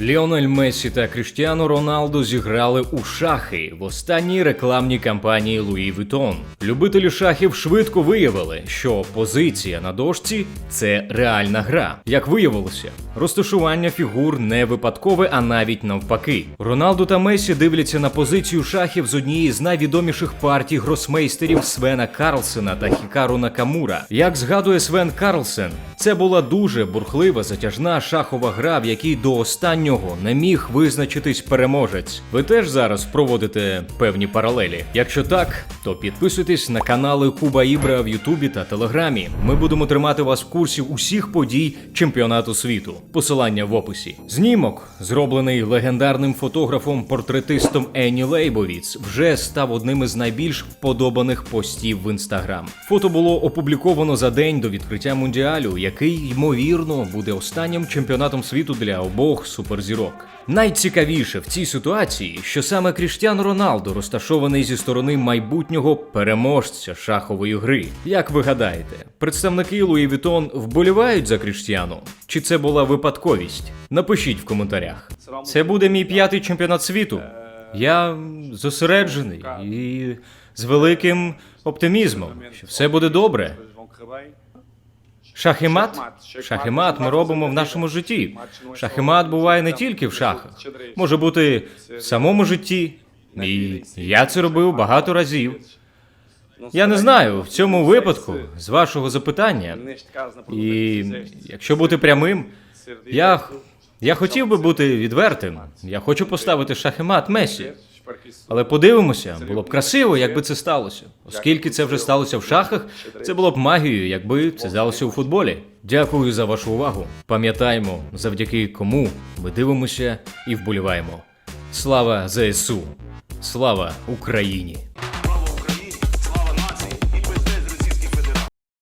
Ліонель Мессі та Кріштіану Роналду зіграли у шахи в останній рекламній кампанії Луї Vuitton. Любителі шахів швидко виявили, що позиція на дошці це реальна гра. Як виявилося, розташування фігур не випадкове, а навіть навпаки. Роналду та Месі дивляться на позицію шахів з однієї з найвідоміших партій гросмейстерів Свена Карлсена та Хікару Накамура. Як згадує Свен Карлсен, це була дуже бурхлива затяжна шахова гра, в якій до останнього не міг визначитись переможець. Ви теж зараз проводите певні паралелі. Якщо так, то підписуйтесь на канали Куба Ібра в Ютубі та Телеграмі. Ми будемо тримати вас в курсі усіх подій чемпіонату світу. Посилання в описі. Знімок, зроблений легендарним фотографом-портретистом Енні Лейбовіц, вже став одним із найбільш вподобаних постів в інстаграм. Фото було опубліковано за день до відкриття мундіалю, який ймовірно буде останнім чемпіонатом світу для обох суперзірок. Найцікавіше в цій ситуації, що саме Кріштіану Роналдо розташований зі сторони майбутнього переможця шахової гри. Як ви гадаєте, представники Луї Вітон вболівають за Кріштіану? Чи це була випадковість? Напишіть в коментарях. Це буде мій п'ятий чемпіонат світу. Я зосереджений і з великим оптимізмом, що все буде добре. Шах і мат? Шах і мат ми робимо в нашому житті. Шах і мат буває не тільки в шахах, може бути в самому житті. І я це робив багато разів. Я не знаю, в цьому випадку, з вашого запитання, і якщо бути прямим, я, я хотів би бути відвертим. Я хочу поставити шах і мат Месі. Але подивимося, було б красиво, якби це сталося. Оскільки це вже сталося в шахах, це було б магією, якби це сталося у футболі. Дякую за вашу увагу. Пам'ятаємо, завдяки кому ми дивимося і вболіваємо. Слава ЗСУ! Слава Україні!